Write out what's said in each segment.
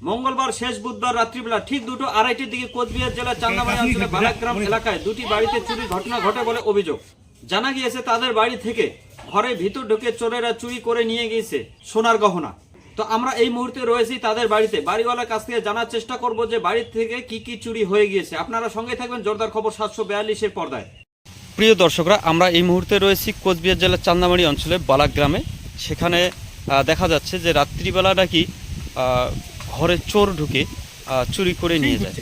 মঙ্গলবার শেষ বুধবার রাত্রিবেলা ঠিক দুটো আড়াইটির দিকে কোচবিহার জেলার চান্দামারি অঞ্চলের বালাগ্রাম এলাকায় দুটি বাড়িতে চুরির ঘটনা ঘটে বলে অভিযোগ। জানা গিয়েছে তাদের বাড়ি থেকে ঘরে ভিতর ঢুকে চোরেরা চুরি করে নিয়ে গিয়েছে সোনার গহনা। তো আমরা এই মুহূর্তে রয়েছি তাদের বাড়িতে। বাড়িওয়ালার কাছ থেকে জানার চেষ্টা করব যে বাড়ি থেকে কি কি চুরি হয়ে গিয়েছে। আপনারা সঙ্গে থাকবেন জোরদার খবর সাতশো বিয়াল্লিশের পর্দায়। প্রিয় দর্শকরা আমরা এই মুহূর্তে রয়েছি কোচবিহার জেলার চান্দামারি অঞ্চলে বালাক গ্রামে সেখানে দেখা যাচ্ছে যে রাত্রিবেলা নাকি আহ, ঘরে চোর ঢুকে চুরি করে নিয়ে যায়।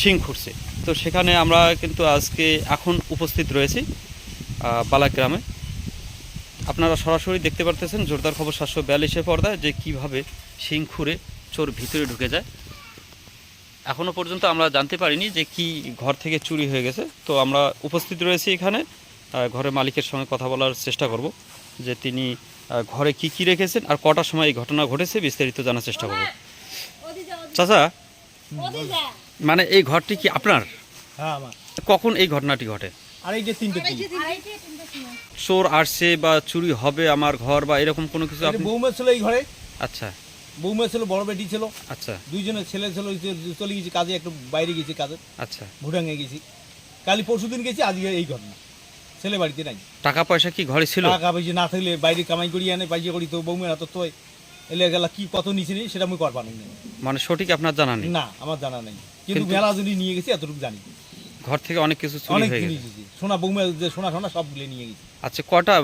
শিং খুঁড়ছে তো সেখানে আমরা কিন্তু আজকে এখন উপস্থিত রয়েছি বালাক গ্রামে আপনারা সরাসরি দেখতে পারতেছেন জোরদার খবর সাতশো বিয়াল্লিশে পর্দায় যে কীভাবে শিং খুঁড়ে চোর ভিতরে ঢুকে যায়। এখনও পর্যন্ত আমরা জানতে পারিনি যে কি ঘর থেকে চুরি হয়ে গেছে। তো আমরা উপস্থিত রয়েছি এখানে। ঘরের মালিকের সঙ্গে কথা বলার চেষ্টা করব যে তিনি ঘরে কি কি রেখেছেন আর কটার সময় এই ঘটনা ঘটেছে বিস্তারিত জানার চেষ্টা করব। চাচা মানে এই ঘরটি কি আপনার? হ্যাঁ কখন এই ঘটনাটি ঘটে? চোর আসছে বা চুরি হবে আমার ঘর বা এরকম কোনো কিছু বৌমা ছিল এই ঘরে। আচ্ছা। বৌমা ছিল বড় বেটি ছিল। আচ্ছা। দুইজনের ছেলে ছিল চলে গেছি কাজে একটু বাইরে গেছি কাজে। আচ্ছা। ভুটাঙে গেছি। কালি পরশু দিন গেছি আজকে এই ঘটনা। ছেলে বাড়িতে নাই। টাকা পয়সা কি ঘরে ছিল? টাকা পয়সা না থাকলে বাইরে কামাই করি আনে পাইজে করি তো বৌমের হাত তো এলে গেলা কি কত নিচে নেই সেটা আমি নাই। মানে সঠিক আপনার জানা নেই? না আমার জানা নাই। কিন্তু মেলা যদি নিয়ে গেছি এতটুকু জানি। ঘর থেকে অনেক কিছু চুরি হয়ে গেছে। সোনা বৌমা যে সোনা সোনা সবগুলো নিয়ে গেছি। আচ্ছা কটা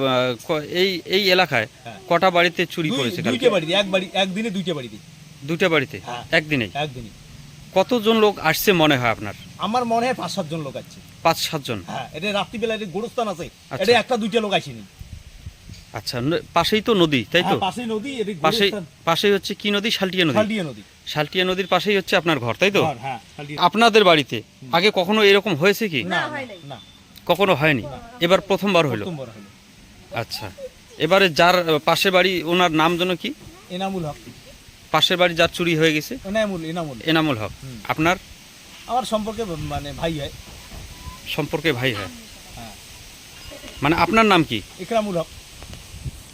এই এই এলাকায় হ্যাঁ। কটা বাড়িতে চুরি করেছে দুইটা বাড়িতে এক বাড়ি একদিনে দুইটা বাড়িতে। দুইটা বাড়িতে? হ্যাঁ। একদিনে। একদিনই কতজন লোক আসছে মনে হয় আপনার? আমার মনে হয় পাঁচ সাতজন লোক আছে পাঁচ সাতজন হ্যাঁ এটা রাত্রিবেলা এটা গোরস্থান আছে। আচ্ছা। এটা একটা দুইটা লোক আসেনি। আচ্ছা পাশেই তো নদী তাই তো? হ্যাঁ, নদী এটা পাশে পাশেই হচ্ছে কি নদী? শালটিয়া নদী। নদী। শালটিয়া নদীর পাশেই হচ্ছে আপনার ঘর তাই তো? হ্যাঁ আপনাদের বাড়িতে? আগে কখনো এরকম হয়েছে কি? না কখনো হয়নি? এবার প্রথমবার হলো? আচ্ছা। এবারে যার পাশের বাড়ি ওনার নাম যেন কি? এনামুল হক। পাশের বাড়ি যার চুরি হয়ে গেছে? এনামুল এনামুল। এনামুল হক। আপনার? আমার সম্পর্কে মানে ভাই হয়। সম্পর্কে ভাই হয়। হ্যাঁ। মানে আপনার নাম কি? ইকরামুল হক।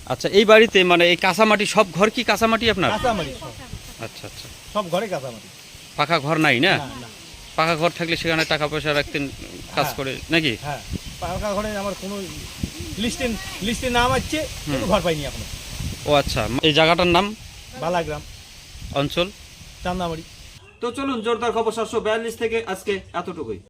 আচ্ছা এই বাড়িতে মানে এই কাঁচামাটি সব ঘর কি কাঁচামাটি আপনার? কাঁচামারি সব। আচ্ছা আচ্ছা। সব ঘরে কাঁচামারি পাকা ঘর নাই না? পাকা ঘর থাকলে সেখানে টাকা পয়সা রাখতেন কাজ হ্যাঁ। করে নাকি? হ্যাঁ। পাকা ঘরে আমার কোনো লিস্টে লিস্টে নাম আছে কিন্তু ঘর পাইনি এখনও। ও আচ্ছা এই জায়গাটার নাম? বালাগ্রাম। অঞ্চল? চান্দামারি। তো চলুন জোরদার খবর সাতশো বিয়াল্লিশ থেকে আজকে এতটুকুই।